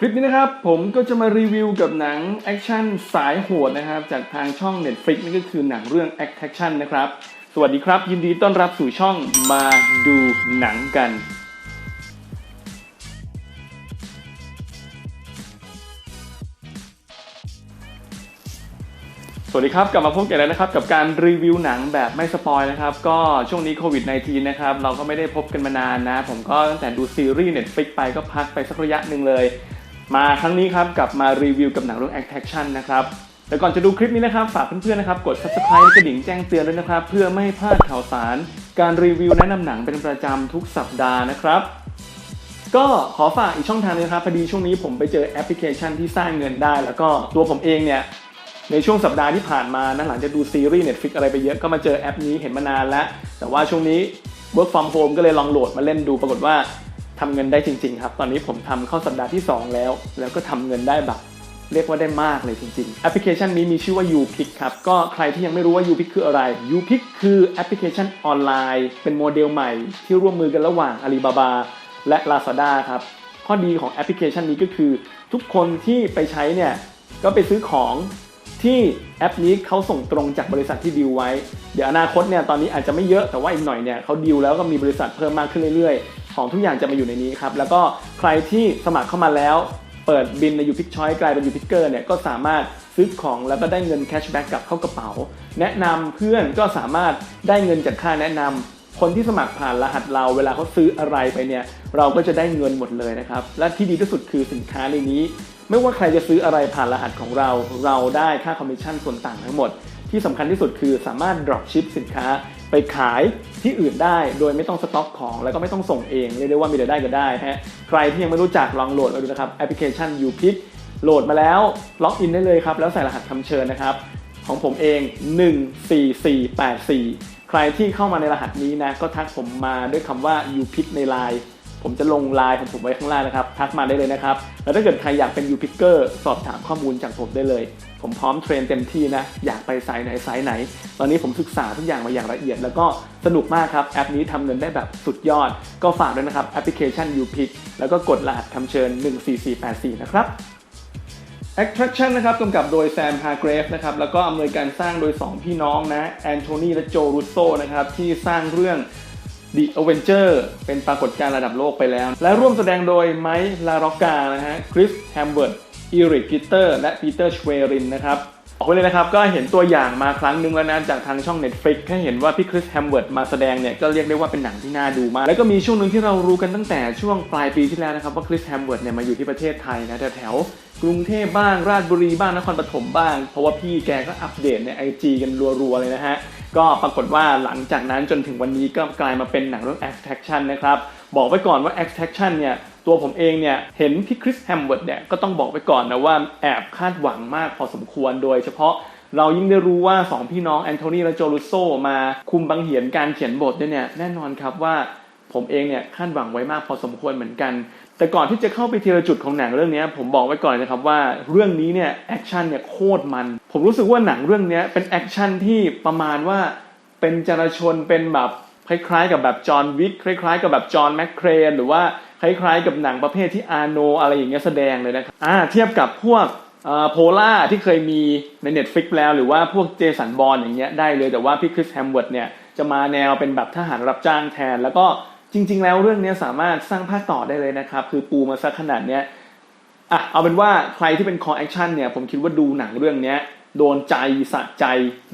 คลิปนี้นะครับผมก็จะมารีวิวกับหนังแอคชั่นสายโหดนะครับ จากทางช่อง Netflix นั่นก็คือหนังเรื่อง Action นะครับ สวัสดีครับ ยินดีต้อนรับสู่ช่องมาดูหนังกัน สวัสดีครับ กลับมาพบกันแล้วนะครับ กับการรีวิวหนังแบบไม่สปอยนะครับ ก็ช่วงนี้โควิด -19 นะครับ เราก็ไม่ได้พบกันมานานนะ ผมก็ตั้งแต่ดูซีรีส์ Netflix ไปก็พักไปสักระยะหนึ่งเลย มาครั้งนี้ครับกลับมารีวิวกับหนังเรื่อง Action นะครับแต่ก่อนจะดูคลิปนี้นะครับ ฝากเพื่อนๆนะครับกด subscribe กระดิ่งแจ้งเตือนด้วยนะครับ เพื่อไม่ให้พลาดข่าวสาร การรีวิวแนะนำหนังเป็นประจำทุกสัปดาห์นะครับก็ขอฝากอีกช่องทางนึงครับพอดีช่วงนี้ผมไปเจอแอปพลิเคชันที่สร้างเงินได้ แล้วก็ตัวผมเองเนี่ยในช่วงสัปดาห์ที่ผ่านมานะหลังจากดูซีรีส์ Netflix อะไรไปเยอะก็มาเจอแอปนี้เห็นมานานแล้ว แต่ว่าช่วงนี้ work from home ก็เลยลองโหลดมาเล่นดูปรากฏว่า ทำเงินได้จริงๆครับ ตอนนี้ผมทำเข้าสัปดาห์ที่ 2 แล้ว แล้วก็ทำเงินได้แบบเรียกว่าได้มากเลยจริงๆ แอปพลิเคชันนี้มีชื่อว่า UPick ครับ ก็ใครที่ยังไม่รู้ว่า UPick คืออะไร UPick คือแอปพลิเคชันออนไลน์ เป็นโมเดลใหม่ที่ร่วมมือกันระหว่าง Alibaba และ Lazada ครับ ข้อดีของแอปพลิเคชันนี้ก็คือ ทุกคนที่ไปใช้เนี่ย ก็ไปซื้อของที่แอปนี้เขาส่งตรงจากบริษัทที่ดีลไว้ เดี๋ยวอนาคตเนี่ยตอนนี้อาจจะไม่เยอะแต่ว่าอีกหน่อยเนี่ยเขาดีลแล้วก็มีบริษัทเพิ่มมากขึ้นเรื่อยๆ ของทุกอย่างจะมาอยู่ในนี้ครับ แล้วก็ใครที่สมัครเข้ามาแล้ว เปิดบินในยูพิกชอยกลายเป็นยูพิกเกอร์เนี่ยก็สามารถซื้อของแล้วก็ได้เงินแคชแบ็กกลับเข้ากระเป๋า แนะนำเพื่อนก็สามารถได้เงินจากค่าแนะนำคนที่สมัครผ่านรหัสเรา เวลาเขาซื้ออะไรไปเนี่ย เราก็จะได้เงินหมดเลยนะครับ และที่ดีที่สุดคือสินค้าในนี้ ไม่ว่าใครจะซื้ออะไรผ่านรหัสของเรา เราได้ค่าคอมมิชชั่นส่วนต่างทั้งหมด ที่สำคัญที่สุดคือสามารถ drop ship สินค้า ไปขายที่อื่นได้ โดยไม่ต้องสต็อกของ แล้วก็ไม่ต้องส่งเองเรียกได้ว่ามีรายได้ก็ได้ฮะใครที่ยังไม่รู้จักลองโหลดมาดูนะครับแอปพลิเคชัน UPick โหลดมาแล้วล็อกอินได้เลยครับแล้วใส่รหัสคำเชิญนะครับของผมเอง 14484 ใครที่เข้ามาในรหัสนี้นะก็ทักผมมาด้วยคำว่า UPick ในไลน์ผมจะลงไลน์ของผมไว้ข้างล่างนะครับ ทักมาได้เลยนะครับ แล้วถ้าเกิดใครอยากเป็น UPicker สอบถามข้อมูลจากผมได้เลย ผมพร้อมเทรนเต็มที่นะ อยากไปสายไหนสายไหน ตอนนี้ผมศึกษาทุกอย่างมาอย่างละเอียด แล้วก็สนุกมากครับ แอปนี้ทำเงินได้แบบสุดยอด ก็ฝากด้วยนะครับ แอปพลิเคชัน UPick แล้วก็กดรหัสคำเชิญ 14484 นะครับ Attraction นะครับกำกับโดยแซมฮาร์เกรฟนะครับแล้วก็อำนวยการสร้างโดย 2 พี่น้องนะแอนโทนีและโจรูโซนะครับที่สร้างเรื่อง The Avenger เป็นปรากฏการณ์ระดับโลกไปแล้ว และร่วมแสดงโดยไมค์ลาร็อกกานะฮะคริสแฮมเวิร์ด อีริกกิตเตอร์และปีเตอร์ชเวรินนะครับบอกไว้เลยนะครับ ก็เห็นตัวอย่างมาครั้งหนึ่งแล้วนะจากทางช่อง Netflix แค่เห็นว่าพี่คริสแฮมเวิร์ดมาแสดงเนี่ย ก็เรียกได้ว่าเป็นหนังที่น่าดูมาก แล้วก็มีช่วงหนึ่งที่เรารู้กันตั้งแต่ช่วงปลายปีที่แล้วนะครับ ว่าคริสแฮมเวิร์ดเนี่ยมาอยู่ที่ประเทศไทยนะแถวกรุงเทพบ้างราชบุรีบ้างนครปฐมบ้าง เพราะว่าพี่แกก็อัปเดตในไอจกันรัวๆเลยนะฮะ ก็ปรากฏว่าหลังจากนั้นจนถึงวันนี้ก็กลายมาเป็นหนังเรื่อง Extraction นะครับบอกไว้ก่อนว่า Extraction เนี่ยตัวผมเองเนี่ยเห็นพี่คริสแฮมเวิร์ดเนี่ยก็ต้องบอกไว้ก่อนนะว่าแอบคาดหวังมากพอสมควรโดยเฉพาะเรายิ่งได้รู้ว่า 2 พี่น้องแอนโทนีและโจลูโซมาคุมบังเหียนการเขียนบทเนี่ยแน่นอนครับว่าผมเองเนี่ยคาดหวังไว้มากพอสมควรเหมือนกัน แต่ก่อนที่จะเข้าไปทีละจุดของหนังเรื่องนี้ผมบอกไว้ก่อนนะครับว่าเรื่องนี้เนี่ยแอคชั่นเนี่ยโคตรมัน ผมรู้สึกว่าหนังเรื่องนี้เป็นแอคชั่นที่ประมาณว่าเป็นจราชนเป็นแบบคล้ายๆ กับแบบจอห์นวิกคล้าย ๆ กับแบบจอห์นแมคเครนหรือว่า คล้ายๆกับหนังประเภทที่อาโนอะไรอย่างเงี้ยแสดงเลยนะครับอ่าเทียบกับพวกโพล่าที่เคยมีใน Netflix แล้วหรือว่าพวกเจสันบอลอย่างเงี้ยได้เลยแต่ว่าพี่คริสแฮมเวิร์ดเนี่ยจะมาแนวเป็นแบบทหารรับจ้างแทน แล้วก็จริง ๆ แล้วเรื่องนี้สามารถสร้างภาคต่อได้เลยนะครับ คือปูมาสักขนาดเนี้ยอะเอาเป็นว่าใครที่เป็นคอแอคชั่นเนี่ยผมคิดว่าดูหนังเรื่องเนี้ยโดนใจสะใจ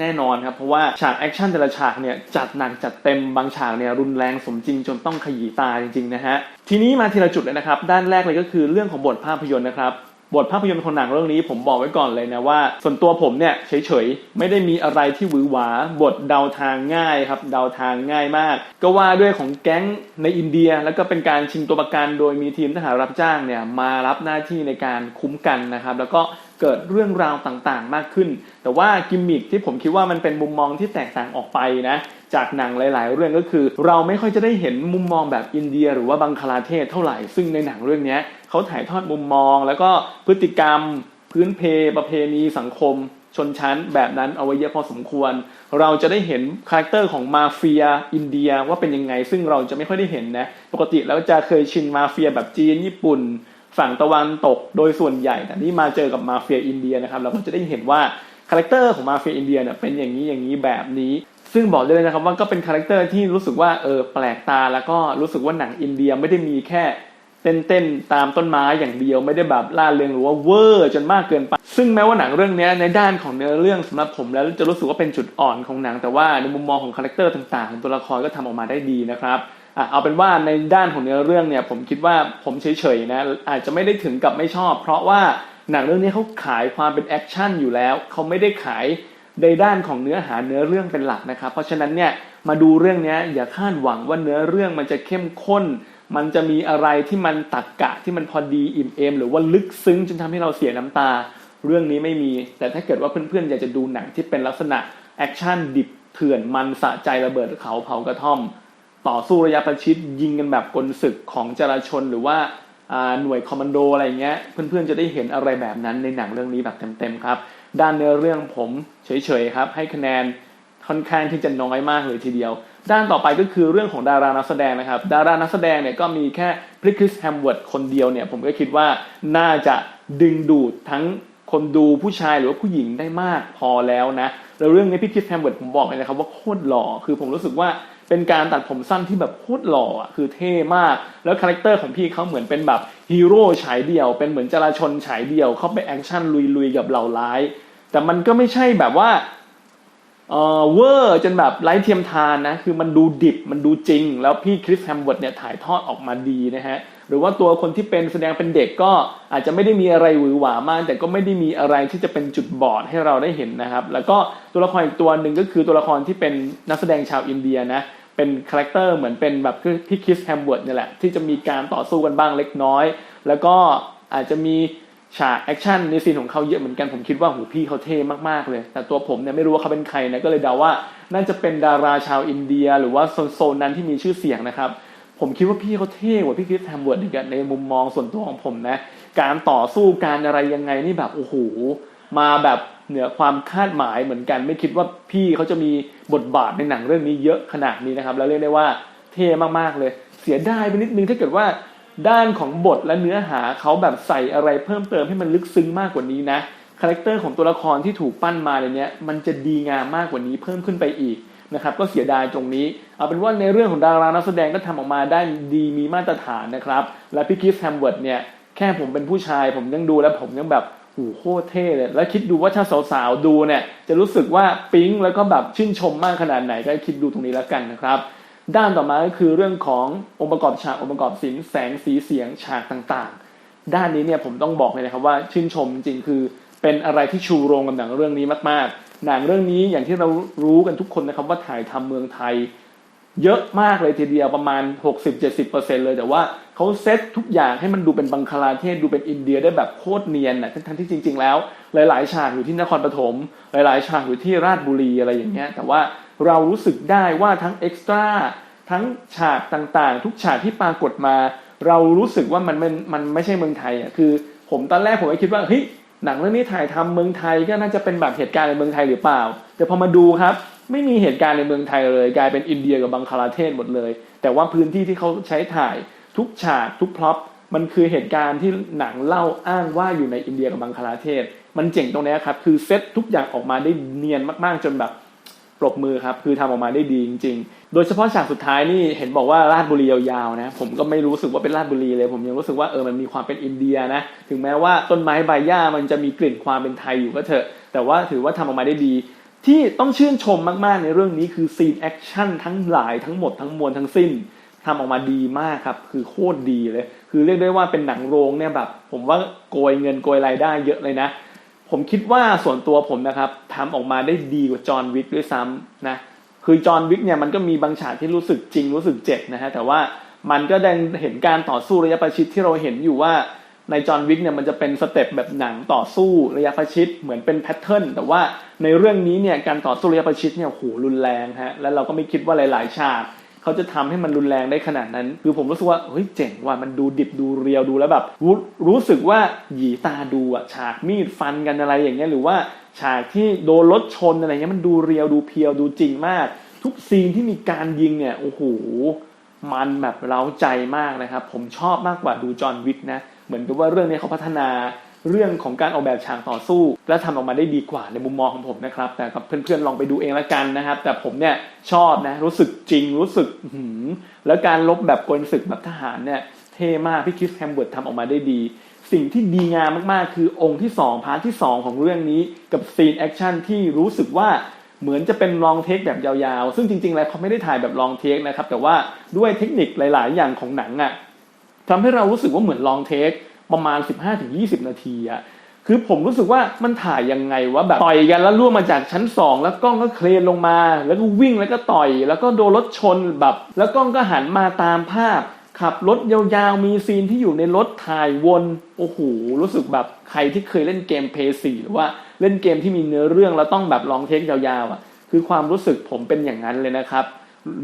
แน่นอนครับ เพราะว่าฉากแอคชั่นแต่ละฉากเนี่ยจัดหนักจัดเต็มบางฉากเนี่ยรุนแรงสมจริงจนต้องขยี้ตาจริงๆนะฮะ ทีนี้มาทีละจุดเลยนะครับ ด้านแรกเลยก็คือเรื่องของบทภาพยนตร์นะครับ บทภาพยนตร์ของหนังเรื่องนี้ผมบอกไว้ก่อนเลยนะว่า ส่วนตัวผมเนี่ยเฉยๆ ไม่ได้มีอะไรที่หวือหวา บทเดาทางง่ายครับ เดาทางง่ายมาก ก็ว่าด้วยของแก๊งในอินเดีย แล้วก็เป็นการชิงตัวประกันโดยมีทีมทหารรับจ้างเนี่ยมารับหน้าที่ในการคุ้มกันนะครับ แล้วก็เกิดเรื่องราวต่างๆ มากขึ้น แต่ว่ากิมมิคที่ผมคิดว่ามันเป็นมุมมองที่แตกต่างออกไปนะ จากหนังหลาย ๆ เรื่องก็คือ เราไม่ค่อยจะได้เห็นมุมมองแบบอินเดีย หรือว่าบังคลาเทศเท่าไหร่ซึ่งในหนังเรื่องนี้เขาถ่ายทอดมุมมอง แล้วก็พฤติกรรม พื้นเพประเพณีสังคมชนชั้นแบบนั้นเอาไว้เยอะพอสมควร เราจะได้เห็นคาแรคเตอร์ของมาเฟียอินเดียว่าเป็นยังไง ซึ่งเราจะไม่ค่อยได้เห็นนะ ปกติแล้วจะเคยชินมาเฟียแบบจีนญี่ปุ่น ฝั่งตะวันตกโดยส่วนใหญ่ แต่นี่มาเจอกับมาเฟียอินเดียนะครับ เราก็จะได้เห็นว่าคาแรคเตอร์ของมาเฟียอินเดียเนี่ยเป็นอย่างนี้อย่างนี้แบบนี้ ซึ่งบอกได้เลยนะครับว่าก็เป็นคาแรคเตอร์ที่รู้สึกว่าเออแปลกตาแล้วก็รู้สึกว่าหนังอินเดียไม่ได้มีแค่เต้นๆตามต้นไม้อย่างเดียวไม่ได้แบบล่าเริงหรือว่าเวอร์จนมากเกินไป ซึ่งแม้ว่าหนังเรื่องนี้ในด้านของเนื้อเรื่องสำหรับผมแล้วจะรู้สึกว่าเป็นจุดอ่อนของหนัง แต่ว่าในมุมมองของคาแรคเตอร์ต่างๆของตัวละครก็ทำออกมาได้ดีนะครับอะเอาเป็นว่าในด้านของเนื้อเรื่องเนี่ยผมคิดว่าผมเฉยๆนะอาจจะไม่ได้ถึงกับไม่ชอบ เพราะว่าหนังเรื่องนี้เขาขายความเป็นแอคชั่นอยู่แล้วเขาไม่ได้ขาย ในด้านของเนื้อหาเนื้อเรื่องเป็นหลักนะครับ เพราะฉะนั้นเนี่ยมาดูเรื่องนี้อย่าคาดหวังว่าเนื้อเรื่องมันจะเข้มข้น มันจะมีอะไรที่มันตักกะที่มันพอดีอิ่มเอม หรือว่าลึกซึ้งจนทำให้เราเสียน้ำตา เรื่องนี้ไม่มี แต่ถ้าเกิดว่าเพื่อนๆอยากจะดูหนังที่เป็นลักษณะแอคชั่นดิบเถื่อนมันสะใจระเบิดเขาเผากระท่อม ต่อสู้ระยะประชิดยิงกันแบบกลศึกของจราชนหรือว่าอ่าหน่วยคอมมานโดอะไรเงี้ยเพื่อนๆจะได้เห็นอะไรแบบนั้นในหนังเรื่องนี้แบบเต็มๆครับ ด้านเนื้อเรื่องผมเฉยๆครับ ให้คะแนนค่อนข้างที่จะน้อยมากเลยทีเดียว ด้านต่อไปก็คือเรื่องของดารานักแสดงนะครับ ดารานักแสดงเนี่ยก็มีแค่พริคริสแฮมเวิร์ดคนเดียวเนี่ยผมก็คิดว่าน่าจะดึงดูดทั้งคนดูผู้ชายหรือว่าผู้หญิงได้มากพอแล้วนะแล้วเรื่องนี้พี่คริสแฮมเวิร์ดผมบอกเลยนะครับว่าโคตรหล่อคือผมรู้สึกว่าเป็นการตัดผมสั้นที่แบบโคตรหล่ออะคือเท่มาก แล้วคาแรคเตอร์ของพี่เขาเหมือนเป็นแบบฮีโร่ฉายเดี่ยว เป็นเหมือนจราชนฉายเดี่ยว เข้าไปแอคชั่นลุยๆกับเหล่าร้าย แต่มันก็ไม่ใช่แบบว่าเออเวอร์จนแบบไร้เทียมทานนะ คือมันดูดิบมันดูจริง แล้วพี่คริสแฮมเวิร์ดเนี่ยถ่ายทอดออกมาดีนะฮะ หรือว่าตัวคนที่เป็นแสดงเป็นเด็กก็อาจจะไม่ได้มีอะไรหวือหวามาก แต่ก็ไม่ได้มีอะไรที่จะเป็นจุดบอดให้เราได้เห็นนะครับ แล้วก็ตัวละครอีกตัวหนึ่งก็คือตัวละครที่เป็นนักแสดงชาวอินเดียนะ เป็นคาแรคเตอร์เหมือนเป็นแบบคือพี่คริสแฮมเวิร์ดเนี่ยแหละที่จะมีการต่อสู้กันบ้างเล็กน้อย แล้วก็อาจจะมี ฉากแอคชั่นในซีนของเขาเยอะเหมือนกันผมคิดว่าหูพี่เขาเท่มากๆเลย แต่ตัวผมเนี่ยไม่รู้ว่าเขาเป็นใครนะก็เลยเดาว่า น่าจะเป็นดาราชาวอินเดีย หรือว่าโซนๆนั้นที่มีชื่อเสียงนะครับ ผมคิดว่าพี่เขาเท่กว่าพี่คริสแฮมเวิร์ดอีกอะในมุมมองส่วนตัวของผมนะ การต่อสู้การอะไรยังไงนี่แบบโอ้โหมาแบบเหนือความคาดหมายเหมือนกัน ไม่คิดว่าพี่เขาจะมีบทบาทในหนังเรื่องนี้เยอะขนาดนี้นะครับ แล้วเรียกได้ว่าเท่มากๆเลย เสียดายไปนิดนึงถ้าเกิดว่า ด้านของบทและเนื้อหาเขาแบบใส่อะไรเพิ่มเติมให้มันลึกซึ้งมากกว่านี้นะคาแรคเตอร์ของตัวละครที่ถูกปั้นมาในเนี้ยมันจะดีงามมากกว่านี้เพิ่มขึ้นไปอีกนะครับก็เสียดายตรงนี้ เอาเป็นว่าในเรื่องของดารานักแสดงก็ทำออกมาได้ดีมีมาตรฐานนะครับ และพี่คิสแฮมเวิร์ดเนี่ยแค่ผมเป็นผู้ชาย ผมยังดูแล้วผมยังแบบโอ้โหโคตรเท่เลย แล้วคิดดูว่าถ้าสาวๆดูเนี่ยจะรู้สึกว่าปิ๊งแล้วก็แบบชื่นชมมากขนาดไหนก็คิดดูตรงนี้แล้วกันนะครับ ด้านต่อมาก็คือเรื่องขององค์ประกอบฉากองค์ประกอบศิลป์แสงสีเสียงฉากต่างๆ ด้านนี้เนี่ยผมต้องบอกเลยนะครับว่าชื่นชมจริงคือเป็นอะไรที่ชูโรงกับหนังเรื่องนี้มากๆ หนังเรื่องนี้อย่างที่เรารู้กันทุกคนนะครับว่าถ่ายทำเมืองไทย เยอะมากเลยทีเดียวประมาณ 60-70%เลยแต่ว่าเขาเซตทุกอย่างให้มันดูเป็นบังคลาเทศดูเป็นอินเดียได้แบบโคตรเนียนนะทั้งที่จริง ๆ แล้ว หลายๆฉากอยู่ที่นครปฐมหลายๆฉากอยู่ที่ราชบุรีอะไรอย่างเงี้ยแต่ว่า เรารู้สึกได้ว่าทั้งเอ็กซ์ตร้าทั้งฉากต่างๆ ทุกฉากที่ปรากฏมา เรารู้สึกว่ามันมันมันไม่ใช่เมืองไทยอะคือ ผมตอนแรกผมก็คิดว่าเฮ้ยหนังเรื่องนี้ถ่ายทำเมืองไทยก็น่าจะเป็นแบบเหตุการณ์ในเมืองไทยหรือเปล่า แต่พอมาดูครับ ไม่มีเหตุการณ์ในเมืองไทยเลย กลายเป็นอินเดียกับบังคลาเทศหมดเลย แต่ว่าพื้นที่ที่เขาใช้ถ่ายทุกฉากทุกพร็อพมันคือเหตุการณ์ที่หนังเล่าอ้างว่าอยู่ในอินเดียกับบังคลาเทศ มันเจ๋งตรงนี้ครับ คือเซตทุกอย่างออกมาได้เนียนมากๆจนแบบ ปรบมือครับ คือทำออกมาได้ดีจริง ๆ โดยเฉพาะฉากสุดท้ายนี่เห็นบอกว่าราชบุรียาวๆนะ ผมก็ไม่รู้สึกว่าเป็นราชบุรีเลย ผมยังรู้สึกว่าเออมันมีความเป็นอินเดียนะ ถึงแม้ว่าต้นไม้ใบหญ้ามันจะมีกลิ่นความเป็นไทยอยู่ก็เถอะ แต่ว่าถือว่าทำออกมาได้ดี ที่ต้องชื่นชมมากๆในเรื่องนี้คือซีนแอคชั่นทั้งหลายทั้งหมดทั้งมวลทั้งสิ้นทำออกมาดีมากครับ คือโคตรดีเลย คือเรียกได้ว่าเป็นหนังโรงเนี่ยแบบ ผมว่าโกยเงินโกยรายได้เยอะเลยนะ ผมคิดว่าส่วนตัวผมนะครับทำออกมาได้ดีกว่าจอห์นวิกด้วยซ้ำนะคือจอห์นวิกเนี่ยมันก็มีบางฉากที่รู้สึกจริงรู้สึกเจ็บนะฮะแต่ว่ามันก็ไดังเห็นการต่อสู้ระยะประชิดที่เราเห็นอยู่ว่าในจอห์นวิกเนี่ยมันจะเป็นสเต็ปแบบหนังต่อสู้ระยะประชิดเหมือนเป็นแพทเทิร์นแต่ว่าในเรื่องนี้เนี่ยการต่อสู้ระยะประชิดเนี่ยโหรุนแรงฮะแล้วเราก็ไม่คิดว่าหลาย ๆ ฉาก เขาจะทำให้มันรุนแรงได้ขนาดนั้น คือผมรู้สึกว่าเฮ้ยเจ๋งว่ะมันดูดิบดูเรียวดูแล้วแบบรรู้สึกว่าหยีตาดูอะฉากมีดฟันกันอะไรอย่างเงี้ยหรือว่าฉากที่โดนรถชนอะไรเงี้ยมันดูเรียวดูเพียวดูจริงมาก ทุกซีนที่มีการยิงเนี่ยโอ้โหมันแบบเร้าใจมากนะครับ ผมชอบมากกว่าดูจอห์นวิกนะ เหมือนกับว่าเรื่องนี้เขาพัฒนา เรื่องของการออกแบบฉากต่อสู้ และทำออกมาได้ดีกว่าในมุมมองของผมนะครับ แต่กับเพื่อนๆลองไปดูเองละกันนะครับ แต่ผมเนี่ยชอบนะรู้สึกจริงรู้สึกหือแล้วการลบแบบกลศึกแบบทหารเนี่ยเท่มากพี่คริสแฮมเวิร์ดทำออกมาได้ดี สิ่งที่ดีงามมากๆ คือองค์ที่ 2 พาร์ทที่ 2 ของเรื่องนี้กับซีนแอคชั่นที่รู้สึกว่าเหมือนจะเป็นลองเทคแบบยาวๆ ซึ่งจริงๆ แล้วเขาไม่ได้ถ่ายแบบลองเทคนะครับ แต่ว่าด้วยเทคนิคหลายๆ อย่างของหนังอะ่ะทำให้เรารู้สึกว่าเหมือนลองเทค ประมาณ 15-20 นาทีอะคือผมรู้สึกว่ามันถ่ายยังไงว่าแบบต่อยกันแล้วล่วงมาจากชั้น 2 แล้วกล้องก็เคลนลงมา แล้วก็วิ่งแล้วก็ต่อย แล้วก็โดนรถชนแบบ แล้วกล้องก็หันมาตามภาพ ขับรถยาวๆมีซีนที่อยู่ในรถถ่ายวน โอ้โหรู้สึกแบบใครที่เคยเล่นเกมเพย์สี่หรือว่าเล่นเกมที่มีเนื้อเรื่องแล้วต้องแบบลองเทคยาวๆอะคือความรู้สึกผมเป็นอย่างนั้นเลยนะครับ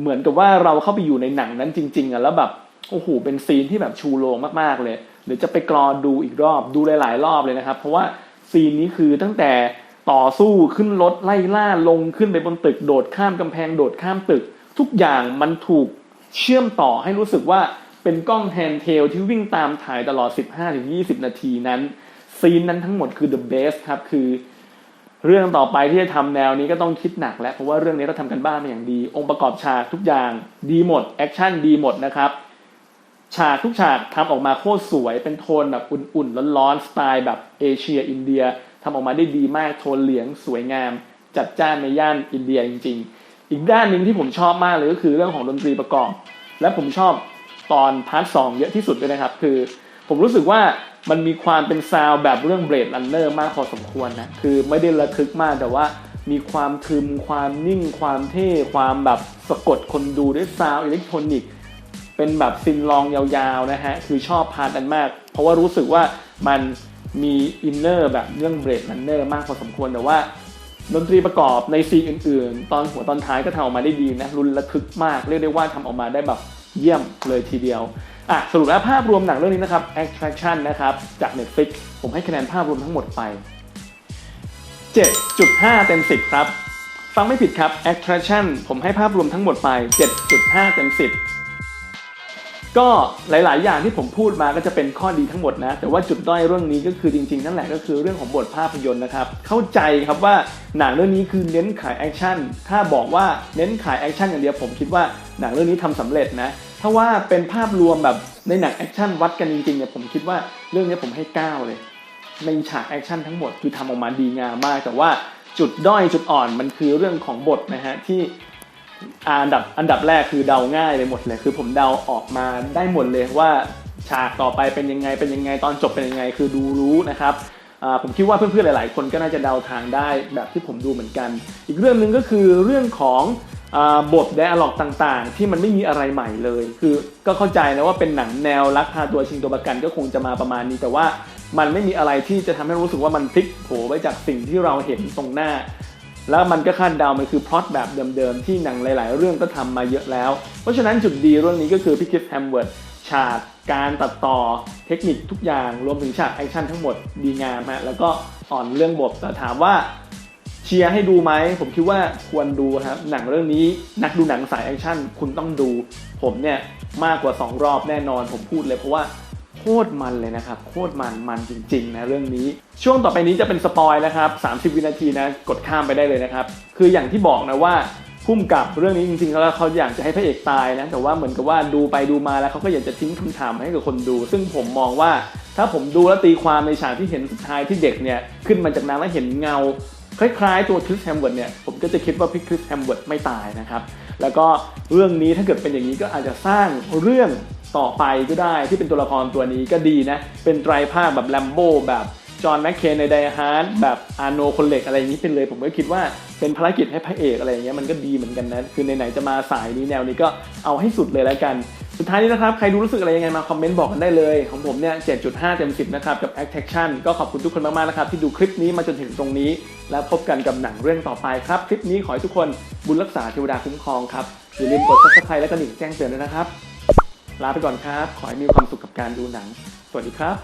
เหมือนกับว่าเราเข้าไปอยู่ในหนังนั้นจริง ๆอะแล้วแบบโอ้โหเป็นซีนที่แบบชูโรงมากๆเลย เดี๋ยวจะไปกรอดูอีกรอบดูหลาย ๆ รอบเลยนะครับ เพราะว่าซีนนี้คือตั้งแต่ต่อสู้ขึ้นรถไล่ล่าลงขึ้นไปบนตึกโดดข้ามกำแพงโดดข้ามตึก ทุกอย่างมันถูกเชื่อมต่อให้รู้สึกว่าเป็นกล้องแฮนด์เทลที่วิ่งตามถ่ายตลอด 15-20 นาทีนั้น ซีนนั้นทั้งหมดคือ the best ครับคือ เรื่องต่อไปที่จะทำแนวนี้ก็ต้องคิดหนักแล้วเพราะว่าเรื่องนี้เราทำกันบ้านมาอย่างดี องค์ประกอบฉากทุกอย่างดีหมดแอคชั่นดีหมดนะครับ ฉากทุกฉากทำออกมาโคตรสวยเป็นโทนแบบอุ่นๆร้อนๆสไตล์แบบเอเชียอินเดียทำออกมาได้ดีมากโทนเหลืองสวยงาม จัดจ้านในย่านอินเดียจริง ๆ อีกด้านหนึ่งที่ผมชอบมากเลยก็คือเรื่องของดนตรีประกอบ และผมชอบตอนพาร์ทสองเยอะที่สุดเลยนะครับ คือ ผมรู้สึกว่ามันมีความเป็นซาวด์แบบเรื่องเบรด r ันเนอร์มากพอสมควรนะคือไม่ได้ระทึกมากแต่ว่ามีความทึมความนิ่งความเท่ความแบบสะกดคนดูด้วยซาวด์อิเล็กทรอนิกส์ เป็นแบบซินลองยาวๆนะฮะ คือชอบพาร์ทนั้นมาก เพราะว่ารู้สึกว่ามันมีอินเนอร์แบบเรื่องเบรด r ันเนอร์มากพอสมควรแต่ว่าดนตรีประกอบในซีนอื่นๆ ตอนหัวตอนท้ายก็ทำออกมาได้ดีนะรุนระทึกมาก เรียกได้ว่าทำออกมาได้แบบเยี่ยมเลยทีเดียวอะสรุปแล้วภาพรวมหนังเรื่องนี้นะครับ Attraction นะครับ จาก Netflix ผมให้คะแนนภาพรวมทั้งหมดไป 7.5 เต็ม 10 ครับ ฟังไม่ผิดครับ Attraction ผมให้ภาพรวมทั้งหมดไป 7.5 เต็ม 10 ก็หลาย ๆ อย่างที่ผมพูดมาก็จะเป็นข้อดีทั้งหมดนะ แต่ว่าจุดด้อยเรื่องนี้ก็คือจริง ๆ นั่นแหละก็คือเรื่องของบทภาพยนตร์นะครับ เข้าใจครับว่าหนังเรื่องนี้คือเน้นขายแอคชั่น ถ้าบอกว่าเน้นขายแอคชั่นอย่างเดียวผมคิดว่าหนังเรื่องนี้ทำสำเร็จนะ ถ้าว่าเป็นภาพรวมแบบในหนังแอคชั่นวัดกันจริง ๆ เนี่ยผมคิดว่าเรื่องนี้ผมให้ 9 เลย ในฉากแอคชั่นทั้งหมดคือทำออกมาดีงามมาก แต่ว่าจุดด้อยจุดอ่อนมันคือเรื่องของบทนะฮะที่ อันดับอันดับแรกคือเดาง่ายเลยหมดเลย คือผมเดาออกมาได้หมดเลยว่าฉากต่อไปเป็นยังไงเป็นยังไงตอนจบเป็นยังไง คือดูรู้นะครับผมคิดว่าเพื่อนๆหลาย ๆ คนก็น่าจะเดาทางได้แบบที่ผมดูเหมือนกัน อีกเรื่องหนึ่งก็คือเรื่องของอบทไดอะล็อกต่างๆ ที่มันไม่มีอะไรใหม่เลย คือก็เข้าใจนะว่าเป็นหนังแนวลักพาตัวชิงตัวประกันก็คงจะมาประมาณนี้ แต่ว่ามันไม่มีอะไรที่จะทำให้รู้สึกว่ามันพลิกโผไปจากสิ่งที่เราเห็นตรงหน้า แล้วมันก็คาดเดามันคือพล็อตแบบเดิมๆ ที่หนังหลายๆ เรื่องก็ทำมาเยอะแล้ว เพราะฉะนั้นจุดดีเรื่องนี้ก็คือพี่คิดแฮมเวิร์ดฉากการตัดต่อเทคนิคทุกอย่างรวมถึงฉากแอคชั่นทั้งหมดดีงามฮะแล้วก็อ่อนเรื่องบทแต่ถามว่าเชียร์ให้ดูไหม ผมคิดว่าควรดูครับ หนังเรื่องนี้นักดูหนังสายแอคชั่นคุณต้องดู ผมเนี่ยมากกว่า 2 รอบแน่นอนผมพูดเลยเพราะว่า โคตรมันเลยนะครับ โคตรมันมันจริงๆนะเรื่องนี้ ช่วงต่อไปนี้จะเป็นสปอยนะครับ 30 วินาทีนะ กดข้ามไปได้เลยนะครับ คืออย่างที่บอกนะว่าพุ่มกับเรื่องนี้จริงๆแล้วเขาอยากจะให้พระเอกตายนะ แต่ว่าเหมือนกับว่าดูไปดูมาแล้วเขาก็อยากจะทิ้งคำถามให้กับคนดู ซึ่งผมมองว่าถ้าผมดูแล้วตีความในฉากที่เห็นสุดท้ายที่เด็กเนี่ยขึ้นมาจากน้ำแล้วเห็นเงาคล้ายๆตัวคริสแฮมเวิร์ดเนี่ยผมก็จะคิดว่าพี่คริสแฮมเวิร์ดไม่ตายนะครับ แล้วก็เรื่องนี้ถ้าเกิดเป็นอย่างนี้ก็อาจจะสร้างเรื่อง ต่อไปก็ได้ที่เป็นตัวละครตัวนี้ก็ดีนะ เป็นไตรภาคแบบแลมโบแบบจอห์นแมคเคนในไดฮาร์ดแบบอาโนคนเหล็กอะไรอย่างนี้เป็นเลย ผมก็คิดว่าเป็นภารกิจให้พระเอกอะไรอย่างเงี้ยมันก็ดีเหมือนกันนะคือไหนๆจะมาสายนี้แนวนี้ก็เอาให้สุดเลยแล้วกัน สุดท้ายนี้นะครับ ใครดูรู้สึกอะไรยังไงมาคอมเมนต์บอกกันได้เลย ของผมเนี่ย 7.5 เต็ม 10 นะครับ กับ Attraction ก็ขอบคุณทุกคนมากๆนะครับ ที่ดูคลิปนี้มาจนถึงตรงนี้ แล้วพบกันกับหนังเรื่องต่อไปครับ คลิปนี้ขอให้ทุกคนบุญรักษาเทวดาคุ้มครองครับอย่าลืมกด subscribe และกระดิ่งแจ้งเตือนด้วยนะครับ ลาไปก่อนครับ ขอให้มีความสุขกับการดูหนัง สวัสดีครับ